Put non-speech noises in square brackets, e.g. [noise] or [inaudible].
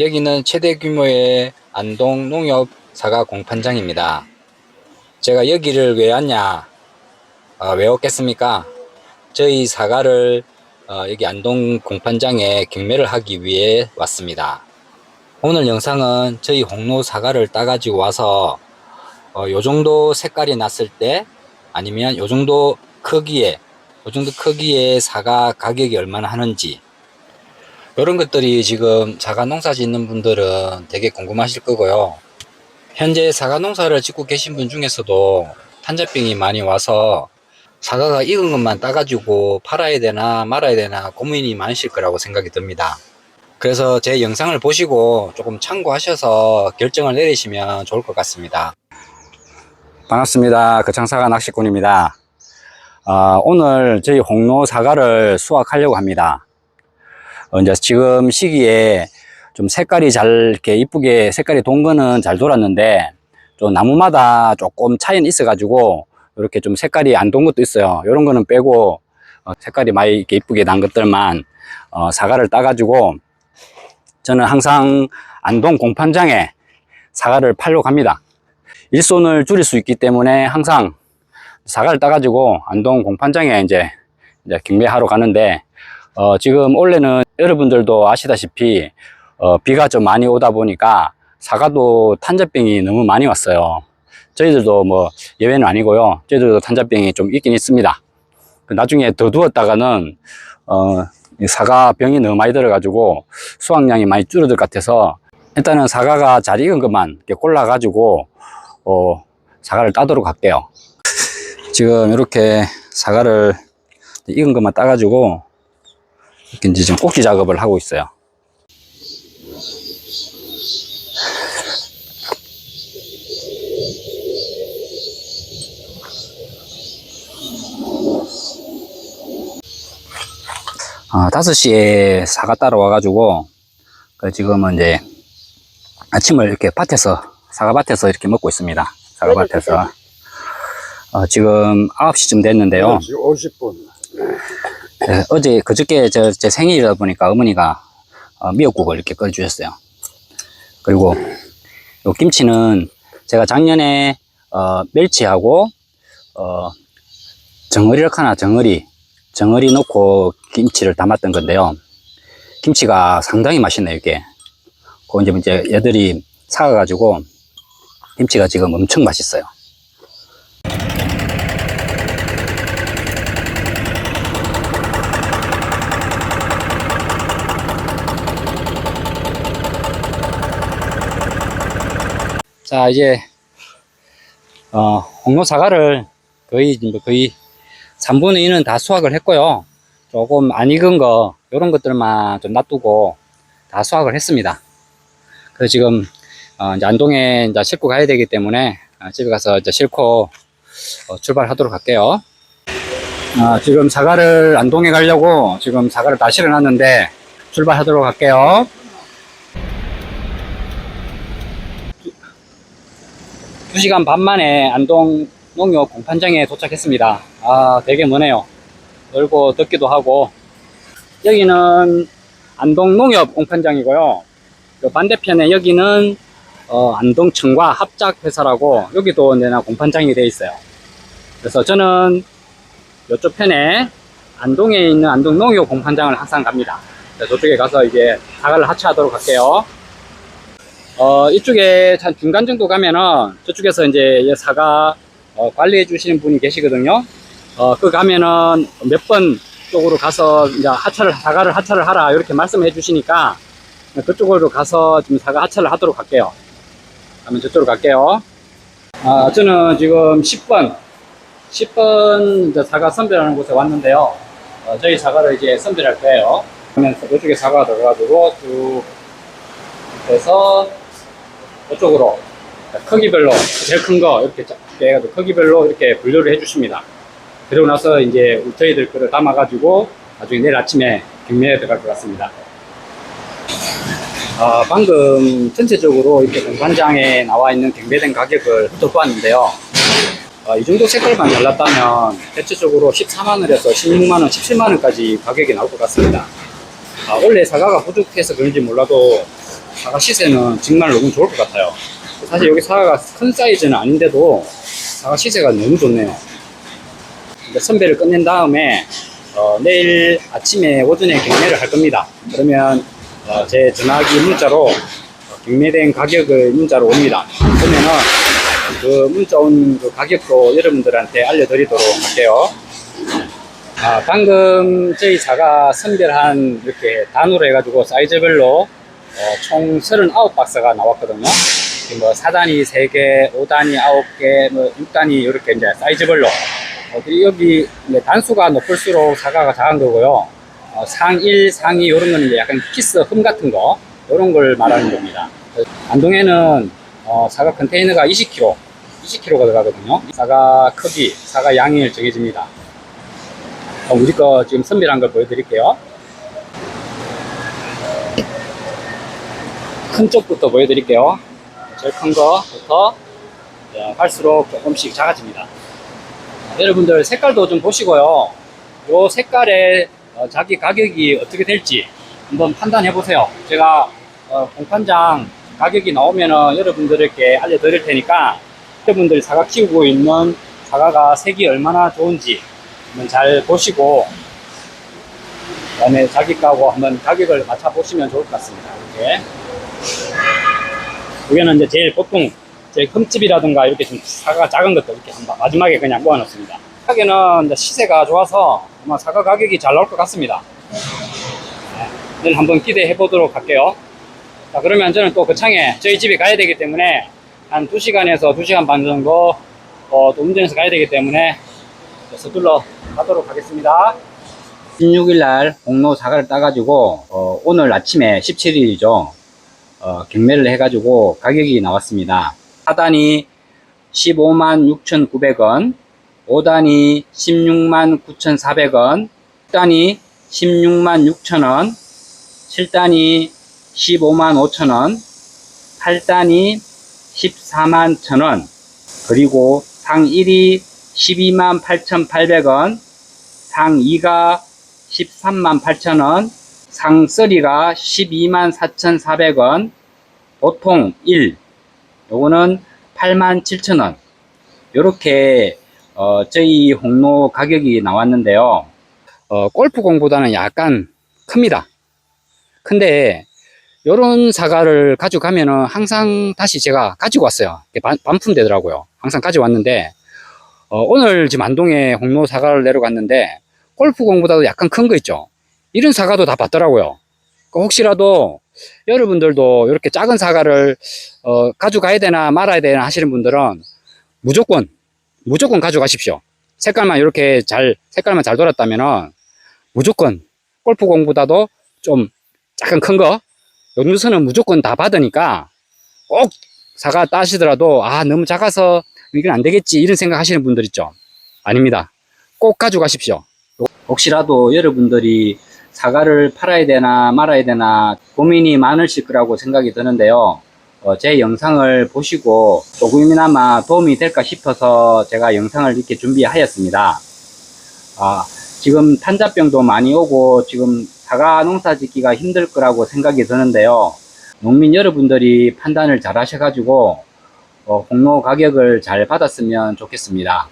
여기는 최대 규모의 안동 농협 사과 공판장입니다. 제가 여기를 왜 왔냐? 아, 왜 왔겠습니까? 저희 사과를 어, 여기 안동 공판장에 경매를 하기 위해 왔습니다. 오늘 영상은 저희 홍로 사과를 따가지고 와서 어, 요 정도 색깔이 났을 때 아니면 요 정도 크기에 요 정도 크기의 사과 가격이 얼마나 하는지 이런 것들이 지금 사과 농사 짓는 분들은 되게 궁금하실 거고요. 현재 사과 농사를 짓고 계신 분 중에서도 탄저병이 많이 와서 사과가 익은 것만 따가지고 팔아야 되나 말아야 되나 고민이 많으실 거라고 생각이 듭니다. 그래서 제 영상을 보시고 조금 참고하셔서 결정을 내리시면 좋을 것 같습니다. 반갑습니다. 거창사과 낚시꾼입니다. 아, 오늘 저희 홍로 사과를 수확하려고 합니다. 어, 이제 지금 시기에 좀 색깔이 잘 이렇게 이쁘게 색깔이 돈 거는 잘 돌았는데 좀 나무마다 조금 차이는 있어 가지고 이렇게 좀 색깔이 안 돈 것도 있어요. 이런 거는 빼고 어, 색깔이 많이 이렇게 이쁘게 난 것들만 어, 사과를 따 가지고 저는 항상 안동 공판장에 사과를 팔러 갑니다. 일손을 줄일 수 있기 때문에 항상 사과를 따 가지고 안동 공판장에 이제, 이제 경매하러 가는데 어, 지금 올해는 여러분들도 아시다시피 어, 비가 좀 많이 오다 보니까 사과도 탄저병이 너무 많이 왔어요. 저희들도 뭐 예외는 아니고요. 저희들도 탄저병이 좀 있긴 있습니다. 그 나중에 더 두었다가는 어, 이 사과 병이 너무 많이 들어 가지고 수확량이 많이 줄어들 것 같아서 일단은 사과가 잘 익은 것만 이렇게 골라 가지고 어, 사과를 따도록 할게요. [laughs] 지금 이렇게 사과를 익은 것만 따 가지고 이제 지금 꼭지 작업을 하고 있어요. 아, 5시에 사과 따러 와가지고, 그 지금은 이제 아침을 이렇게 밭에서, 사과밭에서 이렇게 먹고 있습니다. 사과밭에서. 어, 지금 9시쯤 됐는데요. 50분. 네, 어제, 그저께 저, 제 생일이다 보니까 어머니가 어, 미역국을 이렇게 끓여주셨어요. 그리고 요 김치는 제가 작년에 어, 멸치하고 어, 정어리를 하나 정어리 정어리 넣고 김치를 담았던 건데요. 김치가 상당히 맛있네요, 이게. 그 이제 이제 얘들이 사가가지고 김치가 지금 엄청 맛있어요. 자, 이제, 어, 홍로 사과를 거의, 뭐 거의 3분의 2는 다 수확을 했고요. 조금 안 익은 거, 요런 것들만 좀 놔두고 다 수확을 했습니다. 그래서 지금, 어, 이제 안동에 이제 싣고 가야 되기 때문에 어, 집에 가서 이제 싣고 어, 출발하도록 할게요. 아, 지금 사과를 안동에 가려고 지금 사과를 다 실어놨는데 출발하도록 할게요. 두시간 반 만에 안동 농협 공판장에 도착했습니다. 아, 되게 머네요. 넓고 덥기도 하고. 여기는 안동 농협 공판장이고요. 그 반대편에 여기는 어, 안동 청과 합작회사라고 여기도 내나 공판장이 되어 있어요. 그래서 저는 이쪽 편에 안동에 있는 안동 농협 공판장을 항상 갑니다. 저쪽에 가서 이제 사과를 하차하도록 할게요. 어, 이쪽에 한 중간 정도 가면은 저쪽에서 이제 이 사과 어, 관리해 주시는 분이 계시거든요. 어, 그 가면은 몇 번 쪽으로 가서 이제 하차를, 사과를 하차를 하라 이렇게 말씀해 주시니까 그쪽으로 가서 좀 사과 하차를 하도록 할게요. 그러면 저쪽으로 갈게요. 아, 저는 지금 10번, 10번 이제 사과 선별하는 곳에 왔는데요. 어, 저희 사과를 이제 선별할 거예요. 그러면 이쪽에 사과가 들어가지고 쭉 해서 이쪽으로 크기별로 제일 큰 거 이렇게 작게 해가지고 크기별로 이렇게 분류를 해주십니다. 그러고 나서 이제 저희들 거를 담아가지고 나중에 내일 아침에 경매에 들어갈 것 같습니다. 아, 방금 전체적으로 이렇게 공판장에 나와 있는 경매된 가격을 훑어보았는데요. 아, 이 정도 색깔만 잘났다면 대체적으로 14만원에서 16만원, 17만원까지 가격이 나올 것 같습니다. 아, 원래 사과가 부족해서 그런지 몰라도 사과 시세는 정말 너무 좋을 것 같아요. 사실 여기 사과가 큰 사이즈는 아닌데도 사과 시세가 너무 좋네요. 선배를 끝낸 다음에 어, 내일 아침에 오전에 경매를 할 겁니다. 그러면 어, 제 전화기 문자로 어, 경매된 가격을 문자로 옵니다. 그러면은 그 문자 온 그 가격도 여러분들한테 알려드리도록 할게요. 아, 방금 저희 사과 선별한 이렇게 단으로 해가지고 사이즈별로 어, 총 39박스가 나왔거든요. 뭐 4단위 3개, 5단위 9개, 뭐 6단위 이렇게 이제 사이즈별로. 어, 여기 단수가 높을수록 사과가 작은 거고요. 어, 상일, 상이 이런 거는 이제 약간 키스 흠 같은 거, 이런 걸 말하는 겁니다. 안동에는 어, 사과 컨테이너가 20kg, 20kg가 들어가거든요. 사과 크기, 사과 양이 정해집니다. 어, 우리 거 지금 선별한 걸 보여드릴게요. 큰 쪽부터 보여드릴게요. 제일 큰 거부터 네, 할수록 조금씩 작아집니다. 여러분들 색깔도 좀 보시고요. 요 색깔에 어, 자기 가격이 어떻게 될지 한번 판단해 보세요. 제가 어, 공판장 가격이 나오면은 여러분들에게 알려드릴 테니까 여러분들이 사과 키우고 있는 사과가 색이 얼마나 좋은지 한번 잘 보시고 그다음에 자기 거하고 한번 가격을 맞춰 보시면 좋을 것 같습니다. 이렇게 여기는 이제 제일 보통 제 흠집이라든가 이렇게 좀 사과가 작은 것들 이렇게 한번 마지막에 그냥 모아놓습니다. 이제 시세가 좋아서 아마 사과 가격이 잘 나올 것 같습니다. 네, 한번 기대해 보도록 할게요. 자, 그러면 저는 또 거창에 저희 집에 가야 되기 때문에 한 2시간에서 2시간 반 정도 어, 또 운전해서 가야 되기 때문에 서둘러 가도록 하겠습니다. 16일 날 공로 사과를 따가지고 어, 오늘 아침에 17일이죠. 어, 경매를 해가지고 가격이 나왔습니다. 4단이 15만 6,900원, 5단이 16만 9,400원, 6단이 16만 6,000원, 7단이 15만 5천원, 8단이 14만 1천원, 그리고 상 1이 12만 8,800원, 상 2가 13만 8천원, 상 3가 12만 4,400원, 보통 1, 요거는 8만 7천원. 요렇게, 어, 저희 홍로 가격이 나왔는데요. 어, 골프공보다는 약간 큽니다. 근데 요런 사과를 가져가면은 항상 다시 제가 가지고 왔어요. 반, 반품되더라고요. 항상 가져왔는데, 어, 오늘 지금 안동에 홍로 사과를 내려갔는데, 골프공보다도 약간 큰 거 있죠? 이런 사과도 다 받더라고요. 그 혹시라도 여러분들도 이렇게 작은 사과를, 어, 가져가야 되나 말아야 되나 하시는 분들은 무조건, 무조건 가져가십시오. 색깔만 이렇게 잘, 색깔만 잘 돌았다면은 무조건 골프공보다도 좀 약간 큰 거, 요즘서는 무조건 다 받으니까 꼭 사과 따시더라도 아 너무 작아서 이건 안 되겠지 이런 생각 하시는 분들 있죠 아닙니다 꼭 가져가십시오 혹시라도 여러분들이 사과를 팔아야 되나 말아야 되나 고민이 많으실 거라고 생각이 드는데요 어, 제 영상을 보시고 조금이나마 도움이 될까 싶어서 제가 영상을 이렇게 준비하였습니다 아, 지금 탄자병도 많이 오고 지금 사과 농사 짓기가 힘들 거라고 생각이 드는데요. 농민 여러분들이 판단을 잘 하셔가지고 어, 공로 가격을 잘 받았으면 좋겠습니다.